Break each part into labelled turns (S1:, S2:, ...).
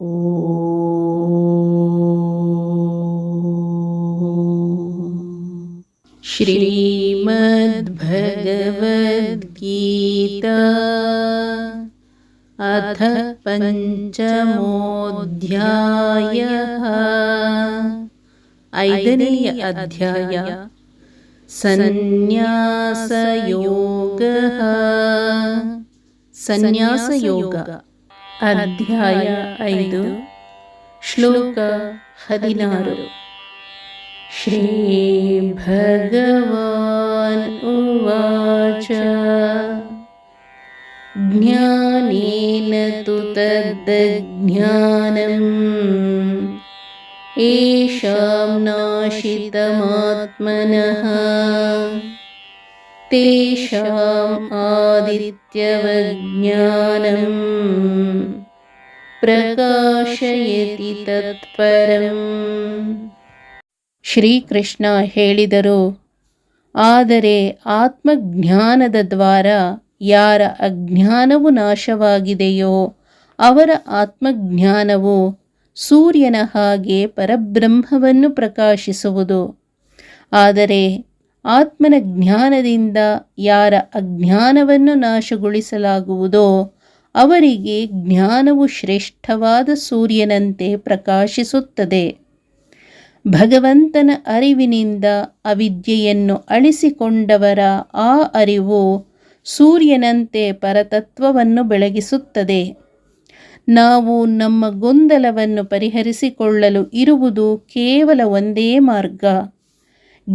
S1: श्रीमद्भगवद्गीता अथ पञ्चमोऽध्यायः। ऐदनीय अध्याय। संन्यासयोगः संन्यासयोगः ಅಧ್ಯಾಯ ಐದು ಶ್ಲೋಕ ಹದಿನಾರು ಶ್ರೀ ಭಗವಾನ್ ಉವಾಚ ಜ್ಞಾನೇನ ತು ತದ್ದಜ್ಞಾನಂ येषां नाशितमात्मनः तेषाम् आदित्यवज्ञानं ಪ್ರಕಾಶಯತಿ ತತ್ಪರಂ ಶ್ರೀಕೃಷ್ಣ ಹೇಳಿದರು ಆದರೆ ಆತ್ಮಜ್ಞಾನದ ದ್ವಾರ ಯಾರ ಅಜ್ಞಾನವು ನಾಶವಾಗಿದೆಯೋ ಅವರ ಆತ್ಮಜ್ಞಾನವು ಸೂರ್ಯನ ಹಾಗೆ ಪರಬ್ರಹ್ಮವನ್ನು ಪ್ರಕಾಶಿಸುವುದು ಆದರೆ ಆತ್ಮನ ಜ್ಞಾನದಿಂದ ಯಾರ ಅಜ್ಞಾನವನ್ನು ನಾಶಗೊಳಿಸಲಾಗುವುದೋ ಅವರಿಗೆ ಜ್ಞಾನವು ಶ್ರೇಷ್ಠವಾದ ಸೂರ್ಯನಂತೆ ಪ್ರಕಾಶಿಸುತ್ತದೆ. ಭಗವಂತನ ಅರಿವಿನಿಂದ ಅವಿದ್ಯೆಯನ್ನು ಅಳಿಸಿಕೊಂಡವರ ಆ ಅರಿವು ಸೂರ್ಯನಂತೆ ಪರತತ್ವವನ್ನು ಬೆಳಗಿಸುತ್ತದೆ. ನಾವು ನಮ್ಮ ಗೊಂದಲವನ್ನು ಪರಿಹರಿಸಿಕೊಳ್ಳಲು ಇರುವುದು ಕೇವಲ ಒಂದೇ ಮಾರ್ಗ.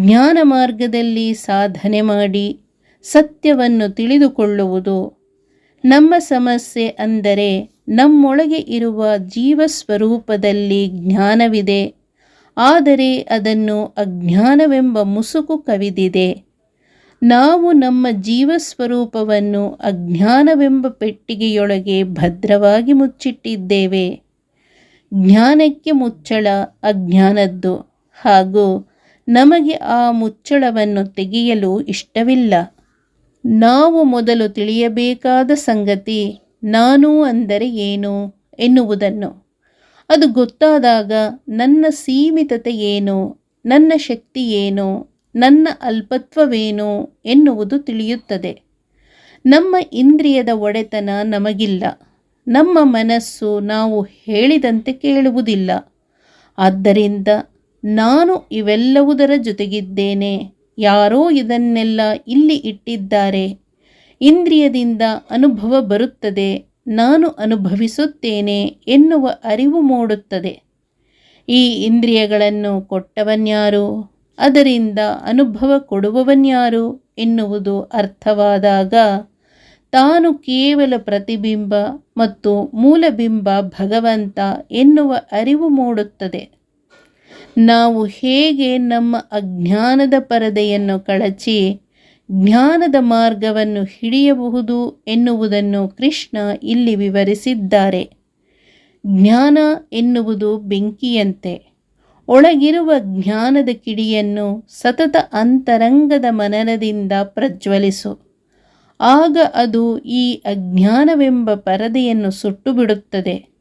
S1: ಜ್ಞಾನ ಮಾರ್ಗದಲ್ಲಿ ಸಾಧನೆ ಮಾಡಿ ಸತ್ಯವನ್ನು ತಿಳಿದುಕೊಳ್ಳುವುದು ನಮ್ಮ ಸಮಸ್ಯೆ ಅಂದರೆ ನಮ್ಮೊಳಗೆ ಇರುವ ಜೀವಸ್ವರೂಪದಲ್ಲಿ ಜ್ಞಾನವಿದೆ. ಆದರೆ ಅದನ್ನು ಅಜ್ಞಾನವೆಂಬ ಮುಸುಕು ಕವಿದಿದೆ. ನಾವು ನಮ್ಮ ಜೀವಸ್ವರೂಪವನ್ನು ಅಜ್ಞಾನವೆಂಬ ಪೆಟ್ಟಿಗೆಯೊಳಗೆ ಭದ್ರವಾಗಿ ಮುಚ್ಚಿಟ್ಟಿದ್ದೇವೆ. ಜ್ಞಾನಕ್ಕೆ ಮುಚ್ಚಳ ಅಜ್ಞಾನದ್ದು ಹಾಗೂ ನಮಗೆ ಆ ಮುಚ್ಚಳವನ್ನು ತೆಗೆಯಲು ಇಷ್ಟವಿಲ್ಲ. ನಾವು ಮೊದಲು ತಿಳಿಯಬೇಕಾದ ಸಂಗತಿ, ನಾನು ಅಂದರೆ ಏನು ಎನ್ನುವುದನ್ನು. ಅದು ಗೊತ್ತಾದಾಗ ನನ್ನ ಸೀಮಿತತೆ ಏನು, ನನ್ನ ಶಕ್ತಿ ಏನು, ನನ್ನ ಅಲ್ಪತ್ವವೇನು ಎನ್ನುವುದು ತಿಳಿಯುತ್ತದೆ. ನಮ್ಮ ಇಂದ್ರಿಯದ ಒಡೆತನ ನಮಗಿಲ್ಲ. ನಮ್ಮ ಮನಸ್ಸು ನಾವು ಹೇಳಿದಂತೆ ಕೇಳುವುದಿಲ್ಲ. ಆದ್ದರಿಂದ ನಾನು ಇವೆಲ್ಲವುದರ ಜೊತೆಗಿದ್ದೇನೆ. ಯಾರೋ ಇದನ್ನೆಲ್ಲ ಇಲ್ಲಿ ಇಟ್ಟಿದ್ದಾರೆ. ಇಂದ್ರಿಯದಿಂದ ಅನುಭವ ಬರುತ್ತದೆ. ನಾನು ಅನುಭವಿಸುತ್ತೇನೆ ಎನ್ನುವ ಅರಿವು ಮೂಡುತ್ತದೆ. ಈ ಇಂದ್ರಿಯಗಳನ್ನು ಕೊಟ್ಟವನ್ಯಾರು? ಅದರಿಂದ ಅನುಭವ ಕೊಡುವವನ್ಯಾರು? ಎನ್ನುವುದು ಅರ್ಥವಾದಾಗ ತಾನು ಕೇವಲ ಪ್ರತಿಬಿಂಬ ಮತ್ತು ಮೂಲಬಿಂಬ ಭಗವಂತ ಎನ್ನುವ ಅರಿವು ಮೂಡುತ್ತದೆ. ನಾವು ಹೇಗೆ ನಮ್ಮ ಅಜ್ಞಾನದ ಪರದೆಯನ್ನು ಕಳಚಿ ಜ್ಞಾನದ ಮಾರ್ಗವನ್ನು ಹಿಡಿಯಬಹುದು ಎನ್ನುವುದನ್ನು ಕೃಷ್ಣ ಇಲ್ಲಿ ವಿವರಿಸಿದ್ದಾರೆ. ಜ್ಞಾನ ಎನ್ನುವುದು ಬೆಂಕಿಯಂತೆ. ಒಳಗಿರುವ ಜ್ಞಾನದ ಕಿಡಿಯನ್ನು ಸತತ ಅಂತರಂಗದ ಮನನದಿಂದ ಪ್ರಜ್ವಲಿಸು. ಆಗ ಅದು ಈ ಅಜ್ಞಾನವೆಂಬ ಪರದೆಯನ್ನು ಸುಟ್ಟು ಬಿಡುತ್ತದೆ.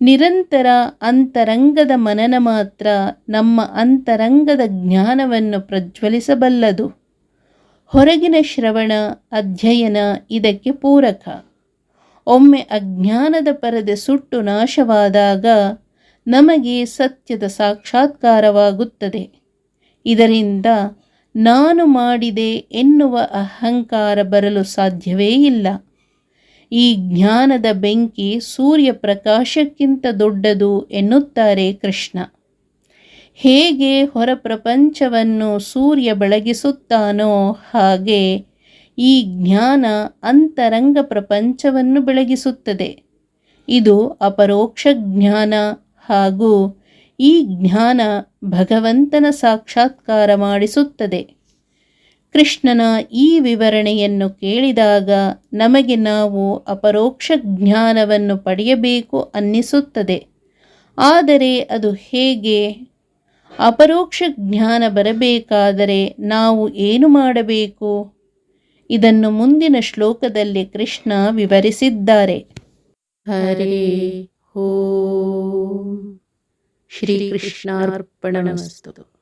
S1: ನಿರಂತರ ಅಂತರಂಗದ ಮನನ ಮಾತ್ರ ನಮ್ಮ ಅಂತರಂಗದ ಜ್ಞಾನವನ್ನು ಪ್ರಜ್ವಲಿಸಬಲ್ಲದು. ಹೊರಗಿನ ಶ್ರವಣ, ಅಧ್ಯಯನ ಇದಕ್ಕೆ ಪೂರಕ. ಒಮ್ಮೆ ಅಜ್ಞಾನದ ಪರದೆ ಸುಟ್ಟು ನಾಶವಾದಾಗ ನಮಗೆ ಸತ್ಯದ ಸಾಕ್ಷಾತ್ಕಾರವಾಗುತ್ತದೆ. ಇದರಿಂದ ನಾನು ಮಾಡಿದೆ ಎನ್ನುವ ಅಹಂಕಾರ ಬರಲು ಸಾಧ್ಯವೇ ಇಲ್ಲ. ಈ ಜ್ಞಾನದ ಬೆಂಕಿ ಸೂರ್ಯ ಪ್ರಕಾಶಕ್ಕಿಂತ ದೊಡ್ಡದು ಎನ್ನುತ್ತಾರೆ ಕೃಷ್ಣ. ಹೇಗೆ ಹೊರ ಪ್ರಪಂಚವನ್ನು ಸೂರ್ಯ ಬೆಳಗಿಸುತ್ತಾನೋ ಹಾಗೆ ಈ ಜ್ಞಾನ ಅಂತರಂಗ ಪ್ರಪಂಚವನ್ನು ಬೆಳಗಿಸುತ್ತದೆ. ಇದು ಅಪರೋಕ್ಷ ಜ್ಞಾನ ಹಾಗೂ ಈ ಜ್ಞಾನ ಭಗವಂತನ ಸಾಕ್ಷಾತ್ಕಾರ ಮಾಡಿಸುತ್ತದೆ. ಕೃಷ್ಣನ ಈ ವಿವರಣೆಯನ್ನು ಕೇಳಿದಾಗ ನಮಗೆ ನಾವು ಅಪರೋಕ್ಷ ಜ್ಞಾನವನ್ನು ಪಡೆಯಬೇಕು ಅನ್ನಿಸುತ್ತದೆ. ಆದರೆ ಅದು ಹೇಗೆ? ಅಪರೋಕ್ಷ ಜ್ಞಾನ ಬರಬೇಕಾದರೆ ನಾವು ಏನು ಮಾಡಬೇಕು? ಇದನ್ನು ಮುಂದಿನ ಶ್ಲೋಕದಲ್ಲಿ ಕೃಷ್ಣ ವಿವರಿಸಿದ್ದಾರೆ. ಹರೇ ಹೋ ಶ್ರೀಕೃಷ್ಣಾರ್ಪಣಮಸ್ತು